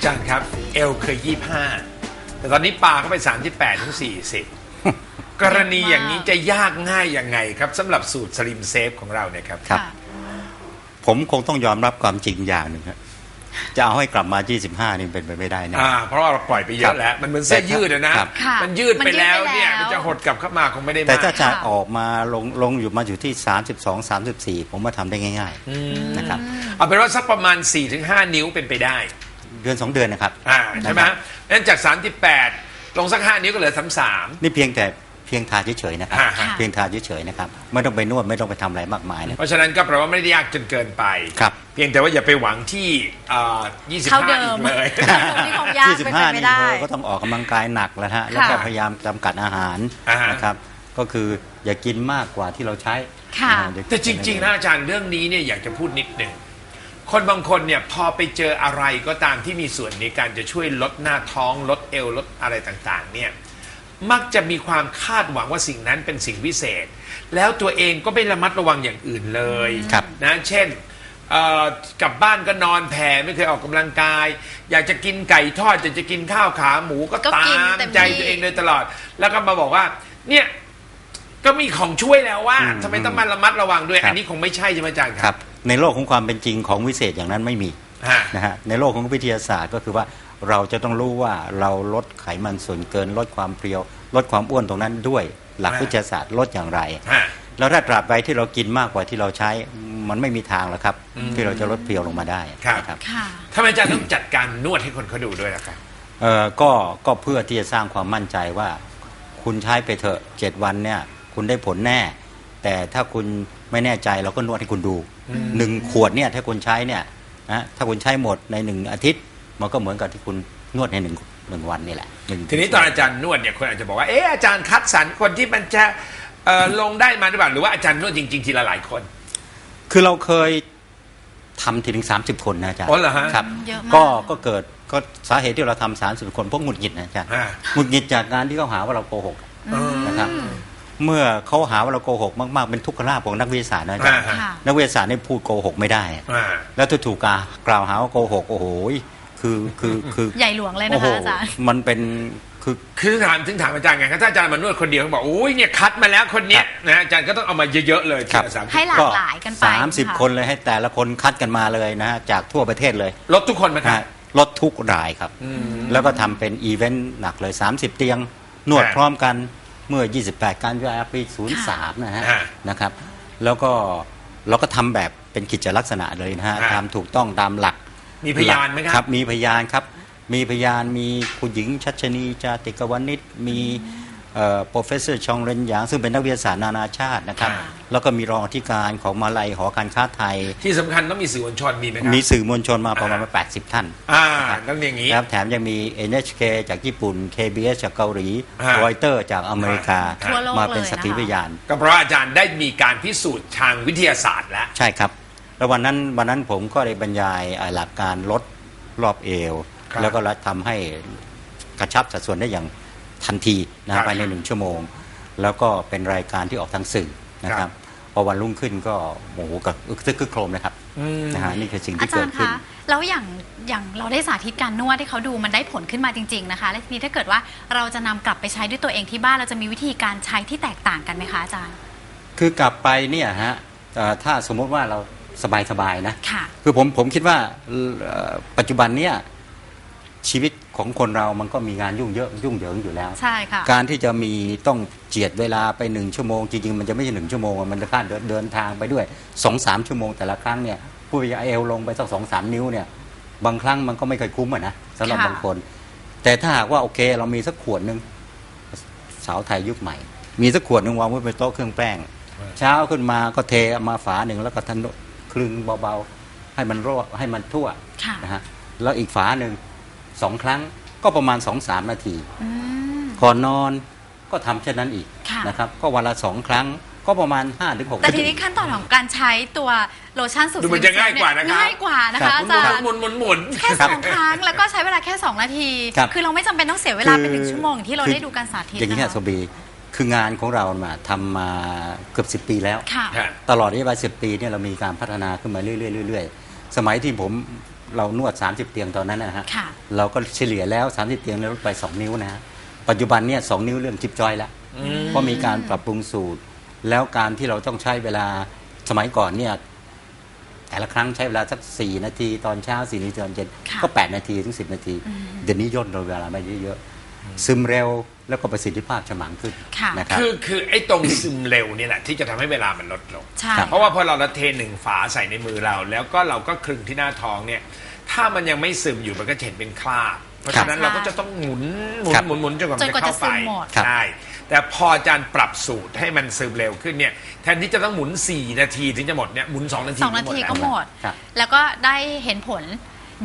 อาจารย์ครับ เอลเคยยี่ห้าแต่ตอนนี้ปลาเข้าไป 38ถึง40 กรณีอย่างนี้จะยากง่ายยังไงครับสำหรับสูตรสลิมเซฟของเราเนี่ยครับ ครับค่ะผมคงต้องยอมรับความจริงอย่างหนึ่งครับจะเอาให้กลับมา 25 นี่เป็นไปไม่ได้นะอ่าเพราะว่าเราปล่อยไปเยอะแล้ว มันเหมือนเสื้อยืดอะนะครับค่ะมันยืดไปแล้วเนี่ยมันยืดไปแล้วมันจะหดกลับเข้ามาคงไม่ได้แต่มากถ้าจะค่ะออกมาลงลงอยู่มาอยู่ที่ 32 34 ผมว่าทำได้ง่ายอืมๆนะครับ เอาเป็นว่าสักประมาณ 4-5 นิ้วเป็นไปได้ เดือน2เดือนนะครับอ่าใช่ไหมนะครับนั่นจาก 38 ลงสัก 5 นิ้วก็เหลือ 33 นี่เพียงแต่เพียงทาเฉยๆนะครับ อ่าฮะ เพียงทาเฉยๆนะครับไม่ต้องไปนวดไม่ต้องไปทำอะไรมากมายนะเพราะฉะนั้นก็แปลว่าไม่ได้ยากจนเกินไป ครับ เพียงแต่ว่าอย่าไปหวังที่อ่าเท่า25เดิอีมกเลยนี่คงยากเป็นไป25ไม่นี่ได้โหก็ต้องออกกำลังกายหนักแล้วฮะแล้วก็พยายามจำกัดอาหารอ่าฮะ นะครับ ก็คืออย่ากินมากกว่าที่เราใช้ค่ะนฮอย่าแต่จริงๆนะอาจารย์เรื่องนี้เนี่ยอยากจะพูดนิดหนึ่ง คนบางคนเนี่ยพอไปเจออะไรก็ตามที่มีส่วนในการจะช่วยลดหน้าท้องลดเอวลดอะไรต่างๆเนี่ยมักจะมีความคาดหวังว่าสิ่งนั้นเป็นสิ่งวิเศษ แล้วตัวเองก็ไม่ระมัดระวังอย่างอื่นเลยครับนะเช่นเอ่อกลับบ้านก็นอนแผ่ไม่เคยออกกำลังกาย อยากจะกินไก่ทอดอยากจะกินข้าวขาหมูก็ก็ตากินมเต็มใจที่ตัวเองโดยตลอด แล้วก็มาบอกว่าเนี่ยก็มีของช่วยแล้วว่าอืมทำไมต้องมาระมัดระวังด้วยครับอันนี้คงไม่ใช่ใช่ไหมอาจารย์คครัรับบ ในโลกของความเป็นจริงของวิเศษอย่างนั้นไม่มีฮะนะฮะในโลกของวิทยาศาสตร์ก็คือว่าเราจะต้องรู้ว่าเราลดไขมันส่วนเกิน ลดความเพรียว ลดความอ้วนตรงนั้นด้วย หลักฮะวิทยาศาสตร์ลดอย่างไรฮะแล้วถ้าตราบใดที่เรากินมากกว่าที่เราใช้มันไม่มีทางแล้วครับอืมที่เราจะลดเพรียวลงมาได้ครับนะครับค่ะทำไมอาจารย์ต้องจัดการนวดให้คนเขาดูด้วยล่ะครับเอ่อก็ก็เพื่อที่จะสร้างความมั่นใจว่า คุณใช้ไปเถอะเจ็ดวันเนี่ย คุณได้ผลแน่ แต่ถ้าคุณไม่แน่ใจเราก็นวดให้คุณดูอืมหนึ่งขวดเนี่ยถ้าคุณใช้เนี่ยนะถ้าคุณใช้หมดในหนึ่งอาทิตย์ มันก็เหมือนกับที่คุณนวดในหนึ่งหนึ่งวันนี่แหละหงทีนี้ตอนอาจารย์นวดเนี่ยคนอาจจะบอกว่าเอ๊ะอาจารย์คัดสรรคนที่มันจะเอ่อลงได้มาหรือเปล่าหรือว่าอาจารย์นวดจริงๆทีละหลายคน คือเราเคยทำถึง30คนนะอาจารย์อ๋อเหรอฮะครับเยอะมากก็ก็เกิดก็สาเหตุที่เราทำสามสิบคนเพราะหงุดหงิดนะอาจารย์ฮะหงุดหงิดจากงานที่เขาหาว่าเราโกหกอืมนะครับ เมื่อเขาหาว่าเราโกหกมากๆ เป็นทุกขลาภของนักวิทยาศาสตร์นะอาจารย์อ่าค่ะนักวิทยาศาสตร์นี่พูดโกหกไม่ได้อะอ่า แล้วถ้าถูกกล่าวหาว่าโกหกโอ้โหคือคือคือใหญ่หลวงเลยโอ้นะโหคะอาจารย์ มันเป็นคือ คือถามถึงถามอาจารย์ไงครับถ้าอาจารย์มานวดคนเดียวเขาบอกโอ้ยเนี่ยคัดมาแล้วคนเนี้ยนะอาจารย์ก็ต้องเอามาเยอะๆเลยทีครับ ละสามให้หลากหลายกันไปสามสิบค่ะคนเลยให้แต่ละคนคัดกันมาเลยนะฮะจากทั่วประเทศเลยลดทุกคนไหมครับ ฮะลดทุกรายครับอืมแล้วก็ทำเป็นอีเวนต์หนักเลย 30 เตียง นวดฮะพร้อมกัน เมื่อ 28 กันยายนปี 03 นะฮะฮะนะครับ แล้วก็เราก็ทำแบบเป็นกิจลักษณะเลยนะฮะฮะทำถูกต้องตามหลักมีพยานไหมครับครับมีพยานครับ มีพยานมีคุณหญิงชัชนีจาติกวณิชมีเอ่อ professor ชองเรนหยางซึ่งเป็นนักวิทยาศาสตร์นานาชาตินะครับค่ะแล้วก็มีรองอธิการของมาลัยหอการค้าไทย ที่สำคัญต้องมีสื่อมวลชนมีไหมครับ มีสื่อมวลชนมาประมาณอ่า80 ท่านอ่าต้องอย่างนี้นะครับแถมยังมี NHK จากญี่ปุ่น KBS จากเกาหลีฮะรอยเตอร์จากอเมริกาทั่วโลกมาเป็นเลยสักขีนะคะพยาน ก็เพราะอาจารย์ได้มีการพิสูจน์ทางวิทยาศาสตร์แล้ว ใช่ครับ แล้ววันนั้นวันนั้นผมก็ได้บรรยายอ่าหลักการลดรอบเอวครับแล้วก็ทำให้กระชับสัดส่วนได้อย่าง ทันทีนะครัฮะบภายในหนึ่งชั่วโมง แล้วก็เป็นรายการที่ออกทางสื่อนะคครัรับบพอวันรุ่งขึ้นก็โอ้โหกับอึกทึกคึกโครมนะครับอืมนะฮะนี่คือสิ่งอาที่จาเกิรดย์ขึ้นคะแล้วอย่างอย่างเราได้สาธิตการนวดให้เขาดูมันได้ผลขึ้นมาจริง ๆนะคะ และทีนี้ถ้าเกิดว่าเราจะนำกลับไปใช้ด้วยตัวเองที่บ้านเราจะมีวิธีการใช้ที่แตกต่างกันไหมคะอาจารย์ คือกลับไปเนี่ยฮะเอ่อถ้าสมมติว่าเราสบายๆนะค่ะคือผมผมคิดว่าเอ่อปัจจุบันเนี่ย ชีวิตของคนเรามันก็มีงานยุ่งเยอะยุ่งเหยิงอยู่แล้ว ใช่ค่ะการที่จะมีต้องเจียดเวลาไปหนึ่งชั่วโมงจริงๆมันจะไม่ใช่หนึ่งชั่วโมงอะมันจะค่าเดินเดินทางไปด้วยสองสามชั่วโมงแต่ละครั้งเนี่ยผู้ไปเอวลงไปสักสองสามนิ้วเนี่ยบางครั้งมันก็ไม่เคยคุ้มอะนะสำหรับค่ะบางคน แต่ถ้าหากว่าโอเคเรามีสักขวดหนึ่งสาวไทยยุคใหม่ มีสักขวดหนึ่งวางไว้บนโต๊ะเครื่องแป้ง เช้าขึ้นมาก็เทเอามาฝาหนึ่งแล้วก็ทันคลึงเบาๆให้มันรั่วให้มันทั่วค่ะนะฮะแล้วอีกฝาหนึ่ง สองครั้งก็ประมาณสองสามนาทีอืมก่อนนอนก็ทำเช่นนั้นอีกค่ะ นะครับ ก็วันละสองครั้งก็ประมาณ5้าถึงหกแต่ทีนี้ขั้นตอนของการใช้ตัวโลชั่นสูตรดูเหมือนจะง่ายกว่านะครับ ง่ายกว่านะคะอาจารย์หมุนหมุนหมุน แค่สองครั้งแล้วก็ใช้เวลาแค่2นาทีครับคือเราไม่จำเป็นต้องเสียเวลาคือเป็นหนึ่งชั่วโมงอย่างที่เราได้ดูการสาธิตอย่างนี้นะฮะคะโซบีคืองานของเรามาทำมาเกือบสิบปีแล้ว ค่ะ ฮะ ตลอดระยะเวลาสิบปีเนี่ยเรามีการพัฒนาขึ้นมาเรื่อยๆเรื่อยๆสมัยที่ผม เรานวด 30 เตียงตอนนั้นนะฮะค่ะ เราก็เฉลี่ยแล้ว 30 เตียงแล้วลดไป 2 นิ้วนะฮะปัจจุบันเนี่ยสนิ้วเรื่องจิบจอยแล้วอืมเพราะมีการปรับปรุงสูตร แล้วการที่เราต้องใช้เวลาสมัยก่อนเนี่ยแต่ละครั้งใช้เวลาสัก 4 นาที ตอนเช้า4นาทีตอนเย็นค่ะก็ 8 นาทีถึง 10 นาที เดี๋ยวนี้ย่นเราเวลาไปเยอะๆ ซึมเร็วแล้วก็ประสิทธิภาพฉมังขึ้นค่ะนะครับ คือคือไอ้ตรงซึมเร็วเนี่ยแหละที่จะทำให้เวลามันลดลง ใช่ครับเพราะว่าพอเราละเทหนึ่งฝาใส่ในมือเรา แล้วก็เราก็คลึงที่หน้าท้องเนี่ย ถ้ามันยังไม่ซึมอยู่มันก็จะเห็นเป็นคราบ เพราะฉะนั้นครับเราก็จะต้องหมุนหมุนครับ หมุนหมุนจนกว่าจมันนจะกว่าเข้าจะไปซึมหมด ครับ ใช่แต่พออาจารย์ปรับสูตรให้มันซึมเร็วขึ้นเนี่ยแทนที่จะต้องหมุน 4 นาทีถึงจะหมดเนี่ยหมุน 2 นาทีสองนาทีก็แล้วหมด ครับ แล้วก็ได้เห็นผล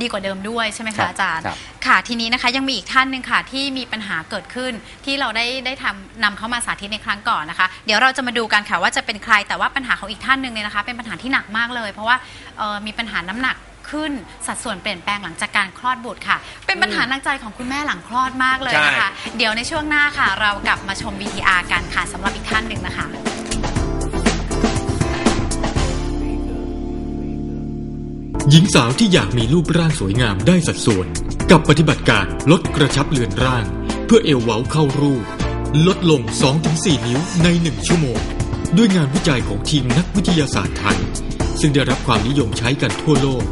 ดีกว่าเดิมด้วยใช่ไหมครัคะบอาจารย์ ครับค่ะทีนี้นะคะยังมีอีกท่านหนึ่งค่ะที่มีปัญหาเกิดขึ้นที่เราได้ได้ทำนำเข้ามาสาธิตในครั้งก่อนนะคะ เดี๋ยวเราจะมาดูกันค่ะว่าจะเป็นใครแต่ว่าปัญหาของอีกท่านหนึ่งเนี่ยนะคะ เป็นปัญหาที่หนักมากเลย เพราะว่าเอ่อมีปัญหาน้ำหนักขึ้นสัดส่วนเปลี่ยนแปลงหลังจากการคลอดบุตรค่ะ เป็นปัญหาหนักใจของคุณแม่หลังคลอดมากเลยนะคะ เดี๋ยวในช่วงหน้าค่ะ เรากลับมาชม VTR กันค่ะสำหรับอีกท่านหนึ่งนะคะ หญิงสาวที่อยากมีรูปร่างสวยงามได้สัดส่วน กับปฏิบัติการลดกระชับเลือนร่าง เพื่อเอวเว้าเข้ารูป ลดลง 2-4 นิ้วใน 1 ชั่วโมง ด้วยงานวิจัยของทีมนักวิทยาศาสตร์ไทย ซึ่งได้รับความนิยมใช้กันทั่วโลก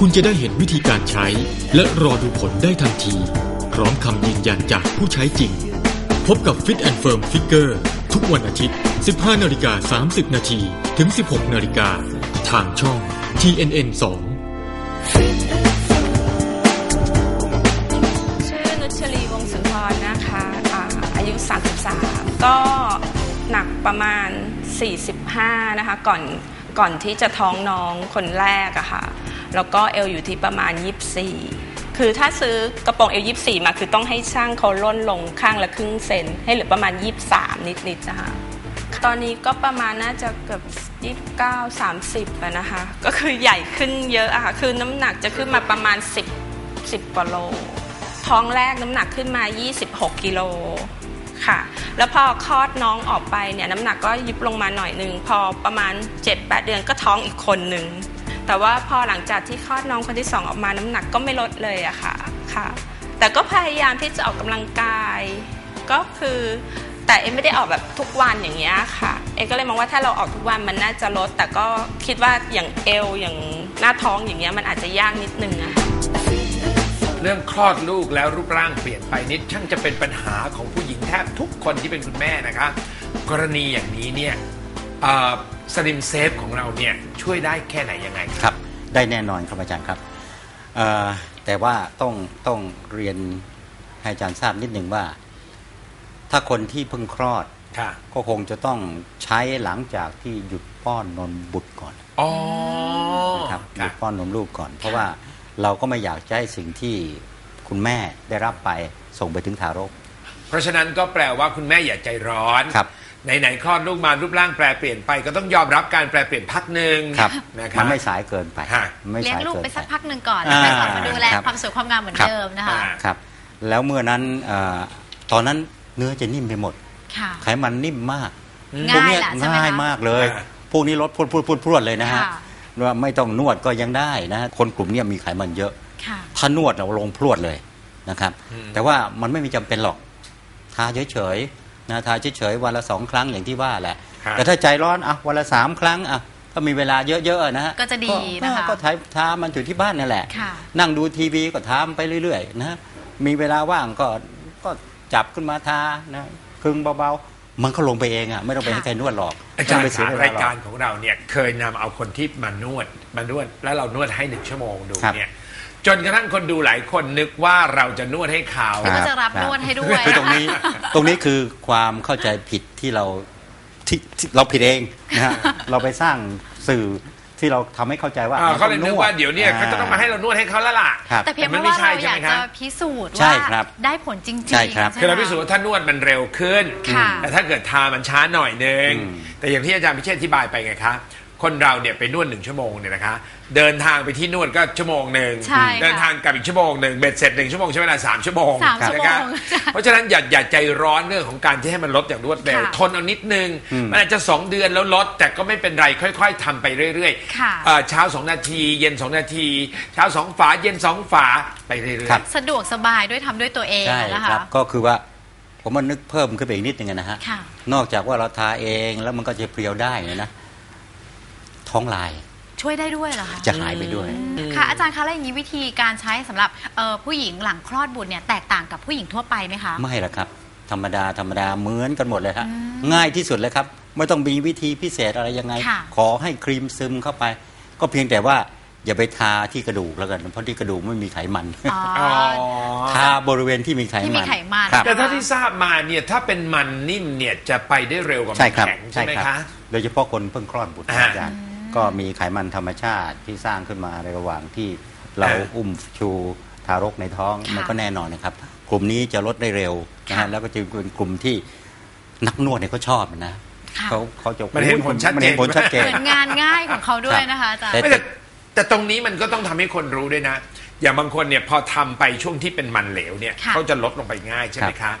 คุณจะได้เห็นวิธีการใช้ และรอดูผลได้ทันที พร้อมคำยืนยันจากผู้ใช้จริง พบกับ Fit and Firm Figure ทุกวันอาทิตย์ 15 นาฬิกา 30 นาที ถึง 16 นาฬิกา ทางช่อง TNN 2 อายุ 33 ก็หนักประมาณ 45 นะคะ ก่อนก่อนที่จะท้องน้องคนแรกอะค่ะ แล้วก็เอลอยู่ที่ประมาณ 24 คือถ้าซื้อกระโปรงเอล24 มาคือต้องให้ช่างเขาล่นลงข้างละครึ่งเซน ให้เหลือประมาณ 23 นิดๆนะคะตอนนี้ก็ประมาณน่าจะเกือบ29 30อะนะคะ ก็คือใหญ่ขึ้นเยอะอะค่ะ คือน้ำหนักจะขึ้นมาประมาณ 10 10กว่าโล ท้องแรกน้ำหนักขึ้นมา 26 กิโล ค่ะ แล้วพอคลอดน้องออกไปเนี่ยน้ำหนักก็ยุบลงมาหน่อยหนึ่งพอประมาณ 7-8 เดือนก็ท้องอีกคนหนึ่งแต่ว่าพอหลังจากที่คลอดน้องคนที่สองออกมาน้ำหนักก็ไม่ลดเลยอะค่ะค่ะ แต่ก็พยายามที่จะออกกำลังกาย ก็คือ แต่เอ็มไม่ได้ออกแบบทุกวันอย่างเงี้ยค่ะ เอ็มก็เลยมองว่าถ้าเราออกทุกวันมันน่าจะลด แต่ก็คิดว่าอย่างเอวอย่างหน้าท้องอย่างเงี้ยมันอาจจะยากนิดนึงอะเรื่องคลอดลูกแล้วรูปร่างเปลี่ยนไปนิดช่างจะเป็นปัญหาของผู้หญิง ทบทุกคนที่เป็นคุณแม่นะคะ กรณีอย่างนี้เนี่ยสลิมเซฟของเราเนี่ยช่วยได้แค่ไหนยังไงครับ ได้แน่นอนครับอาจารย์ครับเอ่อแต่ว่าต้องต้องเรียนให้อาจารย์ทราบนิดหนึ่งว่า ถ้าคนที่เพิ่งคลอดค่ะก็คงจะต้องใช้หลังจากที่หยุดป้อนนมบุตรก่อนอ๋อนะครับหยุค่ะดป้อนนมลูกก่อน เพราะว่าเราก็ไม่อยากจะให้สิ่งที่คุณแม่ได้รับไปส่งไปถึงทารก เพราะฉะนั้นก็แปลว่าคุณแม่อย่าใจร้อนครับไหนๆคลอดลูกมารูปร่างแปรเปลี่ยนไปก็ต้องยอมรับการแปรเปลี่ยนพักหนึ่งครับนะคมัรับนไม่สายเกินไปฮะมันไม่เลี้ยงสายลูกเกินไปไปสักพักหนึ่งก่อนอ่าแล้วกลับมาดูแลครับ ความสวยความงามเหมือนครับเดิมนะคะ อ่า ครับ แล้วเมื่อนั้นเออตอนนั้นเนื้อจะนิ่มไปหมด ค่ะ ไขมันนิ่มมากง่ายพวกเนี้แหละใช่ไหมคะง่ายมากเลย อ่า พวกนี้ลดพรวดพรวดพรวดพรวดเลยนะฮะค่ะ ว่าไม่ต้องนวดก็ยังได้นะฮะคนกลุ่มเนี้ยมีไขมันเยอะ ค่ะ ถ้านวดเราลงพรวดเลยนะครับ อืม แต่ว่ามันไม่มีจำเป็นหรอกทาเฉยๆนะทาเฉยๆวันละสองครั้งอย่างที่ว่าแหละ ครับ แต่ถ้าใจร้อนอะวันละสามครั้งอะถ้ามีเวลาเยอะๆนะฮะก็จะดีนะคะก็ทาทามันถึงที่บ้านนั่นแหละ ค่ะ นั่งดูทีวีก็ทามไปเรื่อยๆนะฮะมีเวลาว่างก็ก็จับขึ้นมาทานะคลึงเบาๆ มันก็ลงไปเองอะไม่ต้องไปค่ะให้ใครนวดหรอกอาจารไม่ย์เสีคยรับเวลรายหอการของเราเนี่ยเคยนำเอาคนที่มานวดมานวด แล้วเรานวดให้หนึ่งชั่วโมงดูครับเนี่ย จนกระทั่งคนดูหลายคนนึกว่าเราจะนวดให้เขา ก็จะรับนวดให้ด้วยคือตรงนี้ตรงนี้คือความเข้าใจผิดที่เราที่ที่เราผิดเองนะฮะเราไปสร้างสื่อที่เราทำให้เข้าใจว่าอ่าเขาเลยต้นึองกว่าเดี๋ยวเนี่ยเขาจะต้องมาให้เรานวดให้เขาแล้วล่ะครับ แต่เพียงเพมันราะไม่ว่าใช่เราใช่อยาไหมกครัจะบพิสูจน์ใช่ว่าครับได้ผลจริงๆใช่ครับไหมคือเราพิสูจน์ว่าถ้านวดมันเร็วขึ้น ค่ะ แต่ถ้าเกิดทามันช้าหน่อยนึง อืม แต่อย่างที่อาจารย์พิเชษฐ์อธิบายไปไงคะ คนเราเนี่ยไปนวดหนึ่งชั่วโมงเนี่ยนะคะ เดินทางไปที่นวดก็ชั่วโมงหนึ่งใช่ค่ะเดินทางกลับอีกชั่วโมงหนึ่งเบ็ดเสร็จหนึ่งชั่วโมงใช้เวลาสามชั่วโมงสามชั่วโมงนะคะใช่เพราะฉะนั้นอย่าอย่าใจร้อนเรื่องของการที่ให้มันลดอย่างรวดเร็วค่ะทนเอานิดนึงอืมมันอาจจะสองเดือนแล้วลดแต่ก็ไม่เป็นไรค่อย ๆทำไปเรื่อยค่ะ ๆเอ่อเช้าสองนาที เย็นสองนาที เช้าสองฝาเย็นสองฝาไปเรื่อยครับ สะดวกสบายด้วยทำด้วยตัวเองใช่นะครัคะบก็คือว่าผมมันนึกเพิ่มขึ้นไปอีกนิดนึงนะฮะ ค่ะนอกจากว่าเราทาเองแล้วมันก็จะเพรียวได้เนี่ยนะ ท้องลาย ช่วยได้ด้วยเหรอคะ จะหายไปด้วย ค่ะ อาจารย์คะแล้วอย่างนี้วิธีการใช้สำหรับเอ่อผู้หญิงหลังคลอดบุตรเนี่ยแตกต่างกับผู้หญิงทั่วไปไหมคะ ไม่ละครับ ธรรมดาธรรมดาเหมือนกันหมดเลยครับอืมง่ายที่สุดเลยครับ ไม่ต้องมีวิธีพิเศษอะไรยังไง ค่ะ ขอให้ครีมซึมเข้าไป ก็เพียงแต่ว่าอย่าไปทาที่กระดูกแล้วกัน เพราะที่กระดูกไม่มีไขมัน อ๋อๆอ๋อทาบริเวณที่มีไขที่มัมีนไขมัน ครับ แต่ถ้าที่ทราบมาเนี่ยถ้าเป็นมันนิ่มเนี่ยจะไปได้เร็วกว่ามัใช่นครับแข็งใช่ใช่ไหมครับคะ โดยเฉพาะคนเพิ่งคลอดบุตรอ่า อาจารย์ ก็มีไขมันธรรมชาติที่สร้างขึ้นมาในระหว่างที่เราอ่าอุ้มชูทารกในท้องค่ะมันก็แน่นอนนะครับ กลุ่มนี้จะลดได้เร็วนะค่ะฮะแล้วก็จะเป็นกลุ่มที่นักนวดเนี่ยเขาชอบนะค่ะเขาเขาจะมันเห็นผลชัดเจนมันเห็นผลชัดเจเหนมือนงานง่ายของเขาด้วยนะคะอาจารย์แต่ไม่แต่แต่ตรงนี้มันก็ต้องทำให้คนรู้ด้วยนะ อย่างบางคนเนี่ยพอทำไปช่วงที่เป็นมันเหลวเนี่ยค่ะเขาจะลดลงไปง่ายใช่ไหมคะ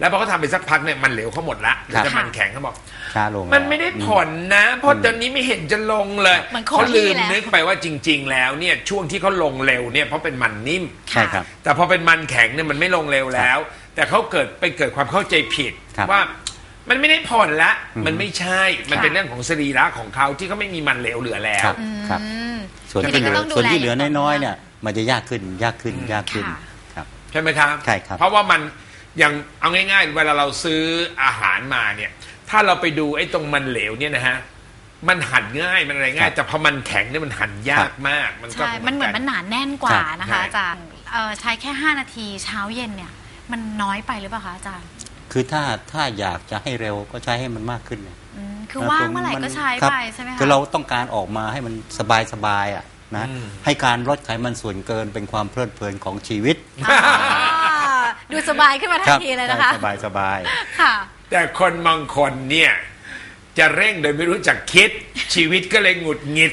แล้วพอเขาทำไปสักพักเนี่ยมันเหลวเขาหมดละเหลือแต่ครับมันแข็งเขาบอก ช้าลงมันไม่ได้ผลนะ เพราะตอนนี้ไม่เห็นจะลงเลยมันคงเขาลืมที่แล้ว นึกไปว่าจริง ๆ แล้วเนี่ยช่วงที่เขาลงเร็วเนี่ยเพราะเป็นมันนิ่ม ใช่ครับ แต่พอเป็นมันแข็งเนี่ยมันไม่ลงเร็วแล้ว แต่เขาเกิดไปเกิดความเข้าใจผิดครับว่ามันไม่ได้ผ่อนละอืม มันไม่ใช่มันค่ะเป็นเรื่องของสรีระของเขาที่เขาไม่มีมันเหลวเหลือแล้ว ครับครับอืมส่วนทีที่นี้เหก็ลือต้องดูส่วนที่แลเหลืออย่างต่อน้อยๆเนื่เนี่องยมันจะยากขึ้นยากขึ้นยากขึ้นค่ะ ครับ ใช่ไหมครับ ใช่ครับเพราะว่ามัน อย่างเอาง่าย ๆ เวลาเราซื้ออาหารมาเนี่ย ถ้าเราไปดูไอ้ตรงมันเหลวเนี่ยนะฮะมันหั่นง่ายมันอะไรง่ายครับแต่พอมันแข็งเนี่ยมันหั่นยากมาก มันก็ใช่ มันเหมือนมันหนาแน่นกว่าครับนะใช่คะอาจารย์เอ่อใช้แค่ 5 นาทีเช้าเย็นเนี่ย มันน้อยไปหรือเปล่าคะอาจารย์คือถ้าถ้าอยากจะให้เร็วก็ใช้ให้มันมากขึ้นนะอืมคือว่างเมื่อไหร่ก็ใช้ครับไปใช่ไหมคะ คือเราต้องการออกมาให้มันสบายสบายๆอะนะ อืม ให้การลดไขมันส่วนเกินเป็นความเพลิดเพลินของชีวิต อ่า ดูสบายขึ้นมาทันทีเลยนะคะ สบายสบายค่ะ แต่คนบางคนเนี่ยจะเร่งโดยไม่รู้จักคิดชีวิตก็เลยหงุดหงิด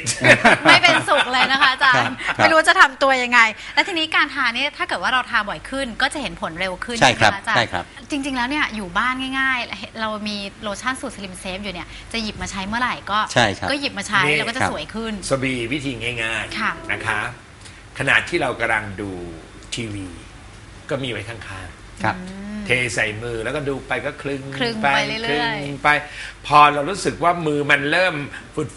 ไม่เป็นสุขเลยนะคะอาจารครัย์บครับ ไม่รู้จะทำตัวยังไง และทีนี้การทานเนี่ยถ้าเกิดว่าเราทาบ่อยขึ้น ก็จะเห็นผลเร็วขึ้นใช่ครับไหมะอาจารย์ใช่ครับ จริง ๆ แล้วเนี่ยอยู่บ้านง่ายๆ เรามีโลชั่นสูตรสลิมเซฟอยู่เนี่ยจะหยิบมาใช้เมื่อไหร่ก็ใช่ครับก็หยิบมาใช้นี่ แล้วก็จะครับ สวยขึ้น สบีวิธีง่ายค่ะ ๆนะคะ ขณะที่เรากำลังดูทีวี ก็มีไว้ข้างครับๆเทใส่มือแล้วก็ดูไปก็คลึงคลึงไปเรื่อยๆ คลึงไป พอเรารู้สึกว่ามือมันเริ่ม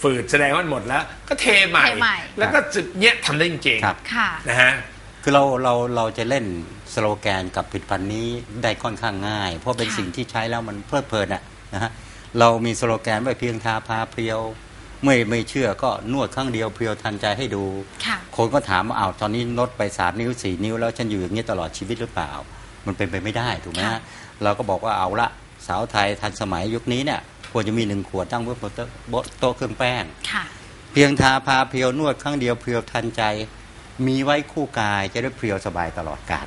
ฝืดๆแสดงว่ามันหมดแล้ว ก็เทใหม่ เทใหม่ แล้วก็จุดเนี้ยทำได้จริงๆครับ ค่ะนะฮะ คือเราเราเราจะเล่นสโลแกนกับผลิตภัณฑ์นี้ได้ค่อนข้างง่าย เพราะเป็นค่ะ สิ่งที่ใช้แล้วมันเพลิดเพลินอะนะฮะเรามีสโลแกนไว้เพียงทาพาเพรียว ไม่ไม่เชื่อก็นวดครั้งเดียวเพรียวทันใจให้ดูค่ะคนก็ถามว่าอ้าวตอนนี้ลดไปสามนิ้วสี่นิ้วแล้วฉันอยู่อย่างนี้ตลอดชีวิตหรือเปล่า มันเป็นไปไม่ได้ถูกไหมค่ะฮะเราก็บอกว่าเอาละสาวไทยทันสมัยยุคนี้เนี่ยควรจะมีหนึ่งขวดตั้งไว้บนโต๊ะบนโต๊ะเครื่องแป้งค่ะเพียงทาพาเพรียวนวดครั้งเดียวเพรียวทันใจ มีไว้คู่กายจะได้เพรียวสบายตลอดกาล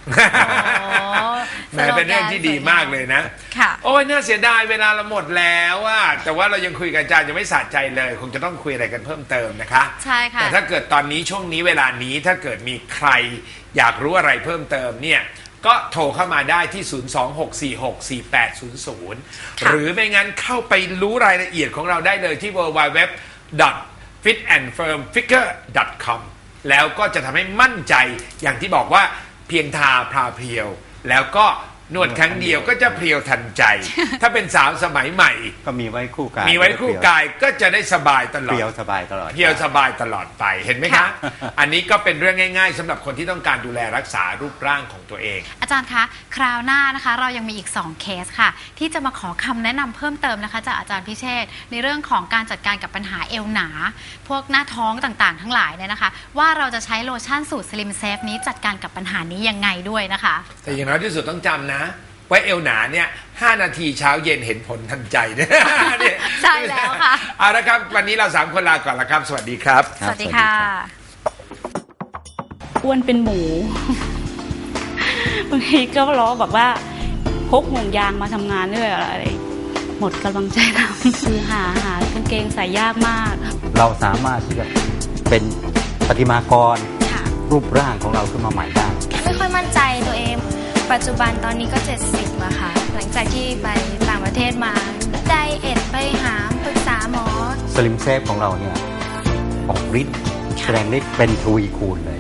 แหมเป็นเรื่องที่ดีมากเลยนะ ค่ะ โอ้ยน่าเสียดายเวลาเราหมดแล้วอะแต่ว่าเรายังคุยกับอาจารย์ยังไม่สะใจเลย คงจะต้องคุยอะไรกันเพิ่มเติมนะคะ ใช่ค่ะ แต่ถ้าเกิดตอนนี้ช่วงนี้เวลานี้ถ้าเกิดมีใครอยากรู้อะไรเพิ่มเติมเนี่ย ก็โทรเข้ามาได้ที่ 026464800ค่ะหรือไม่งั้นเข้าไปรู้รายละเอียดของเราได้เลยที่ www fitandfirmfigure.com แล้วก็จะทำให้มั่นใจอย่างที่บอกว่าเพียงทาพราเพรียว แล้วก็ นวดครั้งเดียวก็จะเพรียวทันใจ ถ้าเป็นสาวสมัยใหม่ ก็มีไว้คู่กายมีไว้คู่กายก็จะได้สบายตลเพอดรียวสบายตลอดเที่ยวสบายตลอดไปเห็นไหมคะค่ะอันนี้ก็เป็นเรื่องง่าย ๆสำหรับคนที่ต้องการดูแลรักษารูปร่างของตัวเอง อาจารย์คะคราวหน้านะคะ เรายังมีอีก 2 เคสค่ะ ที่จะมาขอคำแนะนำเพิ่มเติมนะคะจากอาจารย์พิเชษฐ์ในเรื่องของการจัดการกับปัญหาเอวหนา พวกหน้าท้องต่างๆ ทั้งหลายเนี่ยนะคะ ว่าเราจะใช้โลชั่นสูตรสลิมเซฟนี้จัดการกับปัญหานี้ยังไงด้วยนะคะ แต่อย่างน้อยที่สุดต้องจำนะไว้เอวหนาเนี่ยหนาทีเช้าเย็นเห็นผลทันใจเนี่ยเนี่ยใช่แล้วค่ะ เอาละครับ วันนี้เราสามคนลาก่อนละครับ สวัสดีครับครับสวัสดีค่ะสวัสดีครับอ้วนเป็นหมูบางทีก็ล้อบอกว่าพกห่วงยางมาทำงานด้วยอะไร หมดกำลังใจทำคือหาหากางเกงใส่ยากมาก เราสามารถที่จะเป็นปฏิมากรค่ะรูปร่างของเราขึ้นมาใหม่ได้ไม่ค่อยมั่นใจตัวเอง ปัจจุบันตอนนี้ก็ 70อะค่ะ หลังจากที่ไปต่างประเทศมา ไดเอทไปหาปรึกษาหมอ สลิมเซฟของเราเนี่ยออกฤทธิ์แสดงได้เป็นทวีคูณเลย